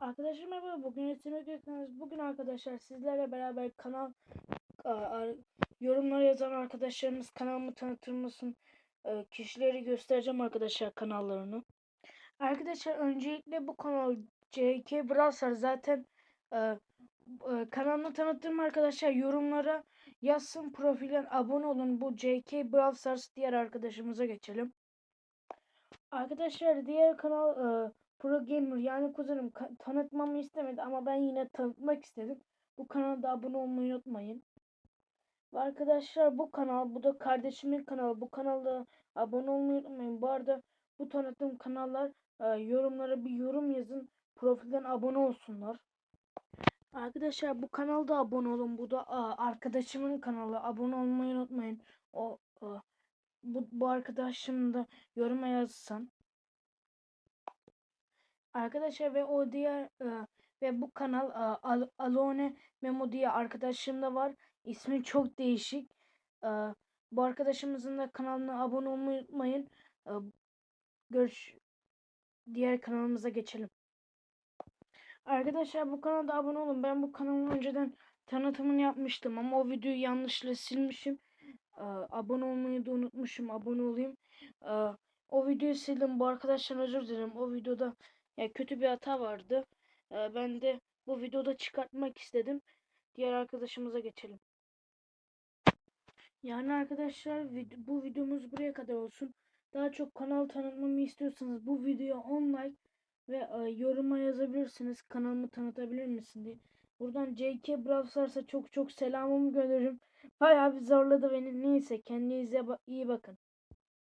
Arkadaşlar merhaba. Bugün Resim Gökdeniz. Bugün arkadaşlar sizlerle beraber kanal yorumlara yazan arkadaşlarımız kanalımı tanıtır mısın? E, kişileri göstereceğim arkadaşlar kanallarını. Arkadaşlar öncelikle bu kanal JK Browser zaten e, e, kanalını tanıttım arkadaşlar. Yorumlara yazsın profilen abone olun. Bu JK Browsers diğer arkadaşımıza geçelim. Arkadaşlar diğer kanal e, Pro Gamer yani kuzenim tanıtmamı istemedi ama ben yine tanıtmak istedim. Bu kanalda abone olmayı unutmayın. Ve arkadaşlar bu kanal bu da kardeşimin kanalı. Bu kanalda abone olmayı unutmayın. Bu arada bu tanıttığım kanallar e, yorumlara bir yorum yazın. Profilden abone olsunlar. Arkadaşlar bu kanalda abone olun. Bu da a, arkadaşımın kanalı. Abone olmayı unutmayın. O a, bu, bu arkadaşım da yoruma yazsın. Arkadaşlar ve o diğer e, ve bu kanal e, Al- Alone Memo diye arkadaşım da var. İsmi çok değişik. E, bu arkadaşımızın da kanalına abone olmayı unutmayın. E, görüş diğer kanalımıza geçelim. Arkadaşlar bu kanalda abone olun. Ben bu kanalın önceden tanıtımını yapmıştım ama o videoyu yanlışlıkla silmişim. Abone olmayı da unutmuşum. Abone olayım. O videoyu sildim. Bu arkadaşlar özür dilerim. O videoda ya kötü bir hata vardı. Ee, ben de bu videoda çıkartmak istedim. Diğer arkadaşımıza geçelim. Yani arkadaşlar vid- bu videomuz buraya kadar olsun. Daha çok kanal tanıtmamı istiyorsanız bu videoya 10 like ve e, yoruma yazabilirsiniz. Kanalımı tanıtabilir misin diye. Buradan JK Browsers'a çok çok selamımı gönderirim. Bayağı bir zorladı beni. Neyse kendinize ba- iyi bakın.